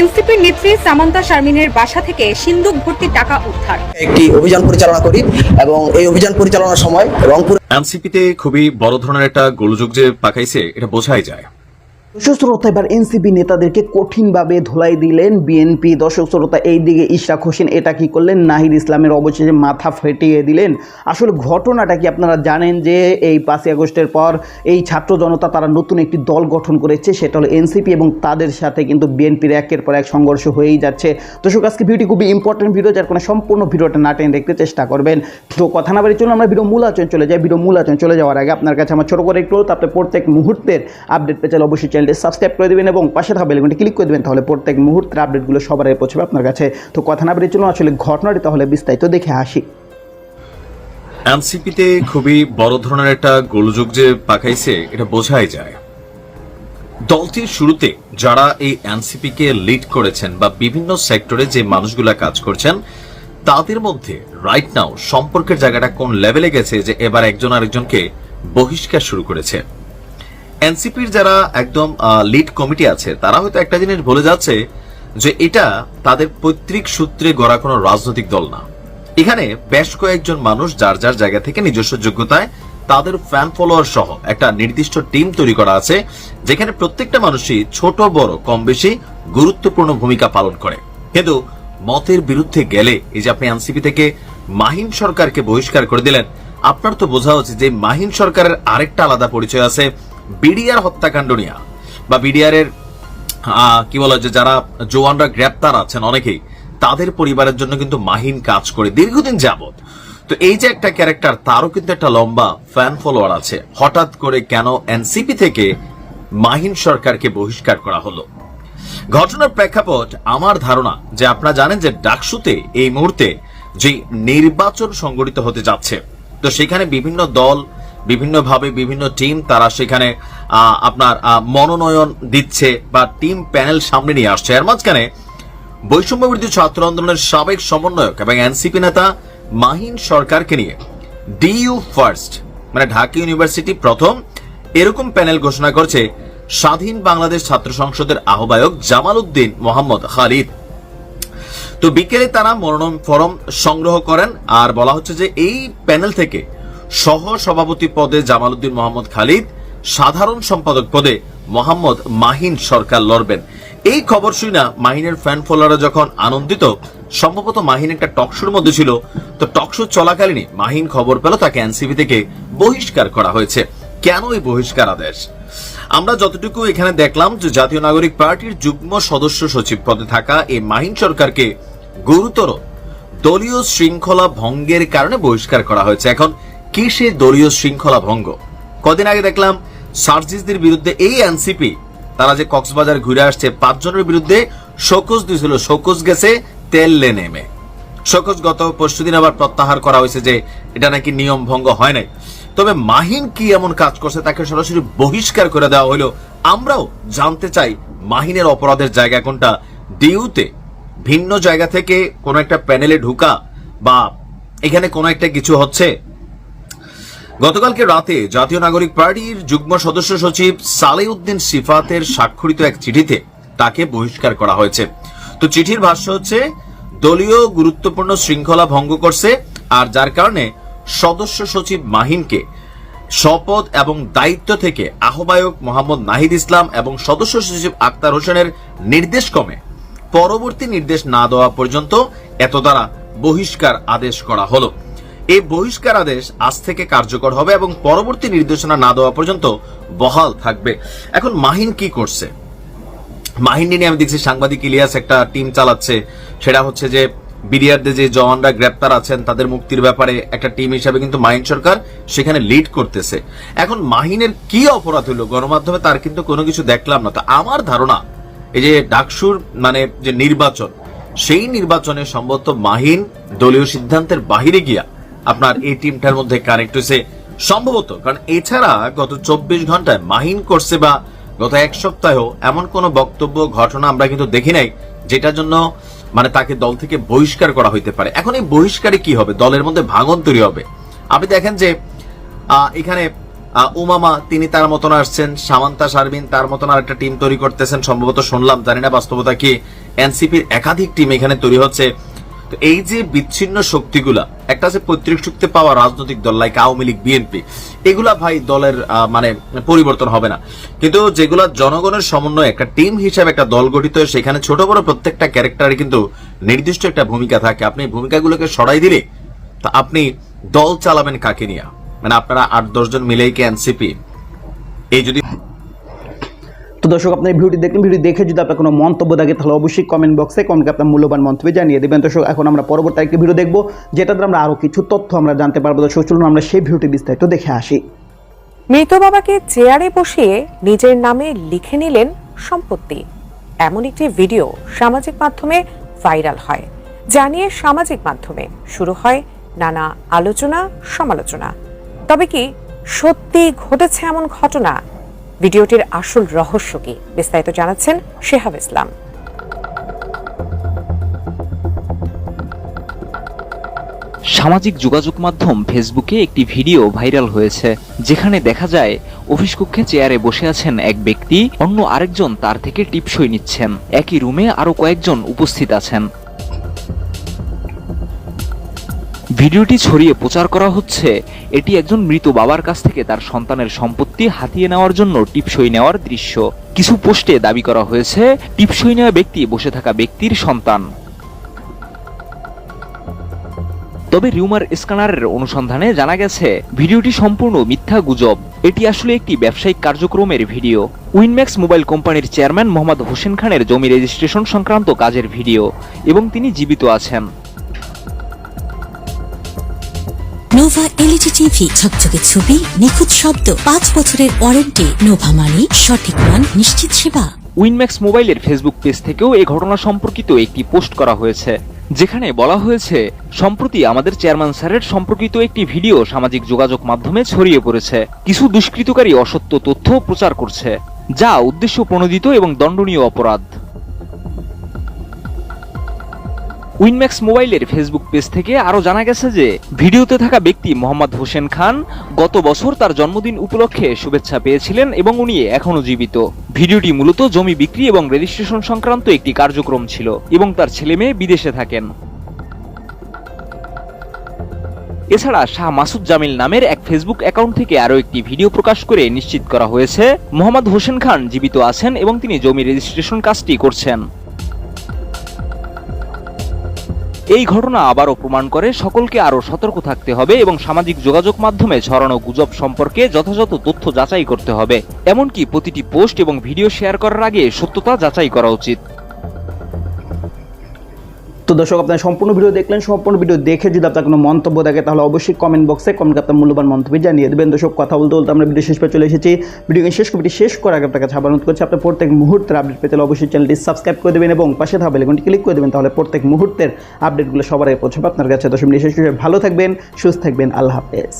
এনসিপির নেত্রী সামান্তা শারমিনের বাসা থেকে সিন্ধুক ভর্তি টাকা উদ্ধার। একটি অভিযান পরিচালনা করি এবং এই অভিযান পরিচালনার সময় রংপুর এনসিপিতে খুবই বড় ধরনের একটা গোলযোগ যে পাকাইছে এটা বোঝাই যায়। দর্শক শ্রোতা এনসিপি নেতাদেরকে কঠিনভাবে ধোলাই দিলেন বিএনপি। দর্শক শ্রোতা এই দিকে ইশরাক হোসেন এটা কি করলেন? নাহিদ ইসলামের অবশেষে মাথা ফেটিয়ে দিলেন। আসলে ঘটনাটা কি আপনারা জানেন যে এই পাঁচই আগস্টের পর এই ছাত্র জনতা তারা নতুন একটি দল গঠন করেছে সেটা হলো এনসিপি এবং তাদের সাথে কিন্তু বিএনপির একের পর এক সংঘর্ষ হয়েই যাচ্ছে। দর্শক আজকে ভিডিও খুবই ইম্পর্টেন্ট ভিডিও যার কোনো সম্পূর্ণ ভিডিওটা না টেনে দেখতে চেষ্টা করবেন। তো কথা না বাড়ি চলুন আমরা ভিডিও মূল আচরণ চলে যাই। ভিডিও মূল চলে যাওয়ার আগে আপনার কাছে আমার ছোট করে একটু অনুরোধ, প্রত্যেক মুহূর্তের আপডেট পেয়ে চাইলে অবশ্যই চ্যানেলটি সাবস্ক্রাইব করে দেবেন এবং পাশে থাকা বেলগুনটি ক্লিক করে দেবেন, তাহলে প্রত্যেক মুহূর্তের আপডেটগুলো সবার আগে পৌঁছবে আপনার কাছে। তো কথা না বাড়ি চলুন আসলে ঘটনাটি, তাহলে বিস্তারিত দেখে আসি। এনসিপিতে খুবই বড় ধরনের একটা গোলযোগ যে পাকাইছে, এটা বোঝাই যায়। দলটির শুরুতে যারা এই এনসিপিকে লিড করেছেন বা বিভিন্ন সেক্টরে যে মানুষগুলা কাজ করছেন, তাদের মধ্যে রাইট নাও সম্পর্কের জায়গাটা কোন লেভেলে গেছে যে এবার একজন আরেকজনকে বহিষ্কার শুরু করেছে? এনসিপির যারা একদম লিড কমিটি আছে, তারা হয়তো একটা জিনিস বলে যাচ্ছে যে এটা তাদের পৈতৃক সূত্রে গড়া কোনো রাজনৈতিক দল না। এখানে বেশ কয়েকজন মানুষ যার যার জায়গা থেকে নিজস্ব যোগ্যতায় তাদের ফ্যান ফলোয়ার সহ একটা নির্দিষ্ট টিম তৈরি করা আছে, যেখানে প্রত্যেকটা মানুষই ছোট, বড় কম বেশি গুরুত্বপূর্ণ ভূমিকা পালন করে। কিন্তু মতের বিরুদ্ধে গেলে এই যে আপনি এনসিপি থেকে মাহিন সরকারকে বহিষ্কার করে দিলেন, আপনার তো বোঝা উচিত যে মাহিন সরকারের আরেকটা আলাদা পরিচয় আছে বিডিআর হত্যাকাণ্ড নিয়ে। বা বিডিআর এর আহ, কি বলা যে যারা জওয়ানরা গ্রেপ্তার আছেন অনেকেই তাদের পরিবারের জন্য কিন্তু মাহিন কাজ করে দীর্ঘদিন যাবত তো এই যে একটা ক্যারেক্টার তারও কিন্তু একটা লম্বা ফ্যান ফলোয়ার আছে। হঠাৎ করে কেন এনসিপি থেকে মাহিন সরকারকে বহিষ্কার করা হলো? ঘটনার প্রেক্ষাপট আমার ধারণা যে আপনারা জানেন যে ডাকসুতে এই মুহূর্তে যে নির্বাচন সংগঠিত হতে যাচ্ছে তো সেখানে বিভিন্ন দল বিভিন্নভাবে বিভিন্ন টিম তারা সেখানে আপনার মনোনয়ন দিচ্ছে বা টিম প্যানেল সামনে নিয়ে আসছে। এর মাঝখানে বৈষম্য বিরোধী ছাত্র আন্দোলনের সাবেক সমন্বয়ক এবং এনসিপি নেতা মাহিন সরকারকে নিয়ে ডিইউ ফার্স্ট মানে ঢাকা ইউনিভার্সিটি প্রথম এরকম প্যানেল ঘোষণা করছে স্বাধীন বাংলাদেশ ছাত্র সংসদের আহ্বায়ক জামাল উদ্দিন মোহাম্মদ খালিদ। তো বিকেলে তারা মনোনয়ন ফরম সংগ্রহ করেন আর বলা হচ্ছে যে এই প্যানেল থেকে সহ সভাপতি পদে জামালউদ্দিন মোহাম্মদ খালিদ, সাধারণ সম্পাদক পদে মোহাম্মদ মাহিন সরকার লড়বেন। এই খবর শুই না মাহিনের ফ্যান ফলোয়াররা যখন আনন্দিত, সম্ভবত মাহিন একটা টকশোর মধ্যে ছিল। তো টকশো চলাকালীনই মাহিন খবর পেল তাকে এনসিবি থেকে বহিষ্কার করা হয়েছে। কেন এই বহিষ্কার আদেশ? আমরা যতটুকু এখানে দেখলাম যে জাতীয় নাগরিক পার্টির যুগ্ম সদস্য সচিব পদে থাকা এই মাহিন সরকারকে গুরুতর দলীয় শৃঙ্খলা ভঙ্গের কারণে বহিষ্কার করা হয়েছে। এখন কি সে দলীয় শৃঙ্খলা ভঙ্গ? কদিন আগে দেখলাম সার্জিসদের বিরুদ্ধে এই এনসিপি, তারা যে কক্সবাজার ঘুরে আসছে, পাঁচজনের বিরুদ্ধে শোকজ দিয়েছিল। শোকজ গেছে, তেল নেমে। শোকজ গত পরশুদিন আবার প্রত্যাহার করা হয়েছে যে এটা নাকি নিয়ম ভঙ্গ হয় নাই। তবে মাহিন কি এমন কাজ করছে তাকে সরাসরি বহিষ্কার করে দেওয়া হলো, আমরাও জানতে চাই মাহিনের অপরাধের জায়গা কোনটা। ডিউতে ভিন্ন জায়গা থেকে কোন একটা প্যানেলে ঢুকা বা এখানে কোন একটা কিছু হচ্ছে? গতকালকে রাতে জাতীয় নাগরিক পার্টির যুগ্ম সদস্য সচিব সালেউদ্দিন সিফাতের স্বাক্ষরিত এক চিঠিতে তাকে বহিষ্কার করা হয়েছে। তো চিঠির ভাষ্য হচ্ছে, দলীয় গুরুত্বপূর্ণ শৃঙ্খলা ভঙ্গ করছে আর যার কারণে সদস্য সচিব মাহিনকে শপথ এবং দায়িত্ব থেকে আহ্বায়ক মোহাম্মদ নাহিদ ইসলাম এবং সদস্য সচিব আক্তার হোসেনের নির্দেশ কমে পরবর্তী নির্দেশ না দেওয়া পর্যন্ত এত দ্বারা বহিষ্কার আদেশ করা হলো। এই বহিষ্কার আদেশ আজ থেকে কার্যকর হবে এবং পরবর্তী নির্দেশনা না দেওয়া পর্যন্ত বহাল থাকবে। এখন মাহিন কি করছে? মাহিনী নিয়ে আমি দেখছি সাংবাদিক ইলিয়াস একটা টিম চালাচ্ছে। সেটা হচ্ছে যে বিডিআরদের যে জওয়ানরা গ্রেপ্তার আছেন, তাদের মুক্তির ব্যাপারে একটা টিম হিসাবে কিন্তু মাহিন সরকার সেখানে লিড করতেছে। এখন মাহিনের কি অপরাধ হলো? গণমাধ্যমে তার কিন্তু কোনো কিছু দেখলাম না। তো আমার ধারণা, এই যে ডাকসুর মানে যে নির্বাচন, সেই নির্বাচনে সম্ভবত মাহিন দলীয় সিদ্ধান্তের বাহিরে গিয়া আপনার এই টিমটার মধ্যে কানেক্ট হয়েছে সম্ভবত, কারণ এছাড়া গত চব্বিশ ঘন্টায় মাহিন করছে বা গত এক সপ্তাহেও এমন কোন বক্তব্য, ঘটনা আমরা কিন্তু দেখি নাই যেটার জন্য মানে তাকে দল থেকে বহিষ্কার করা হইতে পারে। এখন এই বহিষ্কারে কি হবে? দলের মধ্যে ভাঙন তৈরি হবে। আপনি দেখেন যে এখানে উমামা, তিনি তার মতন আসছেন, সামান্তা শারমিন তার মতন আর একটা টিম তৈরি করতেছেন, সম্ভবত শুনলাম, জানি না বাস্তবতা কি, এনসিপির একাধিক টিম এখানে তৈরি হচ্ছে। তো এই যে বিচ্ছিন্ন শক্তিগুলা একটা আছে পৈতৃক শক্তি পাওয়া রাজনৈতিক দল লাইক আওয়ামী লীগ বিএনপি এগুলা ভাই দলের মানে পরিবর্তন হবে না। কিন্তু যেগুলা জনগণের সমন্বয়ে একটা টিম হিসাবে একটা দল গঠিত হয়, সেখানে ছোট বড় প্রত্যেকটা ক্যারেক্টারে কিন্তু নির্দিষ্ট একটা ভূমিকা থাকে। আপনি ভূমিকাগুলোকে সরাই দিলে তা আপনি দল চালাবেন কাকে নিয়ে? মানে আপনারা আট দশজন মিলেই কি এনসিপি এই যদি তো দর্শক আপনি এই ভিডিওটি দেখলেন। ভিডিও দেখে যদি আপনার কোনো মন্তব্য থাকে, তাহলে অবশ্যই কমেন্ট বক্সে কমেন্টকে আপনার মূল্যবান মন্তব্য জানিয়ে দেবেন। দর্শক, এখন আমরা পরবর্তী একটি ভিডিও দেখব যেটাতে আমরা আরও কিছু তথ্য আমরা জানতে পারব। দর্শক, চলুন আমরা সেই ভিডিওটি বিস্তারিত দেখে আসি। মৃত বাবাকে চেয়ারে বসিয়ে নিজের নামে লিখে নিলেন সম্পত্তি। এমন একটি ভিডিও সামাজিক মাধ্যমে ভাইরাল হয়। জানিয়ে সামাজিক মাধ্যমে শুরু হয় নানা আলোচনা সমালোচনা তবে কি সত্যি ঘটেছে এমন ঘটনা? ভিডিওটির আসল রহস্য কি? বিস্তারিত জানাচ্ছেন শেহাব ইসলাম। সামাজিক যোগাযোগ মাধ্যম ফেসবুকে একটি ভিডিও ভাইরাল হয়েছে, যেখানে দেখা যায়, অফিস কক্ষে চেয়ারে বসে আছেন এক ব্যক্তি, অন্য আরেকজন তার থেকে টিপসই নিচ্ছেন। একই রুমে আরও কয়েকজন উপস্থিত আছেন। ভিডিওটি ছড়িয়ে প্রচার করা হচ্ছে, এটি একজন মৃত বাবার কাছ থেকে তার সন্তানের সম্পত্তি হাতিয়ে নেওয়ার জন্য টিপসই নেওয়ার দৃশ্য। কিছু পোস্টে দাবি করা হয়েছে, টিপসই নেওয়া ব্যক্তি বসে থাকা ব্যক্তির সন্তান। তবে রিউমার স্ক্যানারের অনুসন্ধানে জানা গেছে, ভিডিওটি সম্পূর্ণ মিথ্যা গুজব। এটি আসলে একটি ব্যবসায়িক কার্যক্রমের ভিডিও। উইনম্যাক্স মোবাইল কোম্পানির চেয়ারম্যান মোহাম্মদ হোসেন খানের জমি রেজিস্ট্রেশন সংক্রান্ত কাজের ভিডিও, এবং তিনি জীবিত আছেন। নোভা এলইডি টিভি ঝকঝকে ছবি, নিখুঁত শব্দ, পাঁচ বছরের ওয়ারেন্টি নোভা মানি সঠিক মান, নিশ্চিত সেবা। উইনম্যাক্স মোবাইলের ফেসবুক পেজ থেকেও এই ঘটনা সম্পর্কিত একটি পোস্ট করা হয়েছে, যেখানে বলা হয়েছে, সম্প্রতি আমাদের চেয়ারম্যান স্যারের সম্পর্কিত একটি ভিডিও সামাজিক যোগাযোগ মাধ্যমে ছড়িয়ে পড়েছে। কিছু দুষ্কৃতকারী অসত্য তথ্য প্রচার করছে, যা উদ্দেশ্য প্রণোদিত এবং দণ্ডনীয় অপরাধ। উইনম্যাক্স মোবাইলের ফেসবুক পেজ থেকে আরও জানা গেছে যে, ভিডিওতে থাকা ব্যক্তি মোহাম্মদ হোসেন খান গত বছর তার জন্মদিন উপলক্ষে শুভেচ্ছা পেয়েছিলেন এবং উনি এখনও জীবিত। ভিডিওটি মূলত জমি বিক্রি এবং রেজিস্ট্রেশন সংক্রান্ত একটি কার্যক্রম ছিল এবং তার ছেলে মেয়ে বিদেশে থাকেন। এছাড়া শাহ মাসুদ জামিল নামের এক ফেসবুক অ্যাকাউন্ট থেকে আরও একটি ভিডিও প্রকাশ করে নিশ্চিত করা হয়েছে, মোহাম্মদ হোসেন খান জীবিত আছেন এবং তিনি জমি রেজিস্ট্রেশন কাজটি করছেন। এই ঘটনা আবারও প্রমাণ করে সকলকে আরও সতর্ক থাকতে হবে এবং সামাজিক যোগাযোগ মাধ্যমে ছড়ানো গুজব সম্পর্কে যথাযথ তথ্য যাচাই করতে হবে। এমনকি প্রতিটি পোস্ট এবং ভিডিও শেয়ার করার আগে সত্যতা যাচাই করা উচিত। তো দর্শক, আপনার সম্পূর্ণ ভিডিও দেখলেন, সম্পূর্ণ ভিডিও দেখে যদি আপনার কোনো মন্তব্য থাকে, তাহলে অবশ্যই কমেন্ট বক্সে কমেন্ট আপনার মূল্যবান মন্তব্য জানিয়ে দেবেন। দর্শক, কথা বলতে বলতে আমরা ভিডিও শেষ পর চলে এসেছি। ভিডিও শেষ কমিটি শেষ করে আগে আপনাকে কাছে আবার অনুরোধ করছি আপনার প্রত্যেক মুহূর্তের আপডেট পেতে অবশ্যই চ্যানেলটি সাবস্ক্রাইব করে দেবেন এবং পাশে থাকা বেলেগনটি ক্লিক করে দেবেন, তাহলে প্রত্যেক মুহূর্তের আপডেটগুলো সবার আগে পৌঁছাবে আপনার কাছে। দর্শক শেষ ভালো থাকবেন, সুস্থ থাকবেন, আল্লাহ হাফেজ।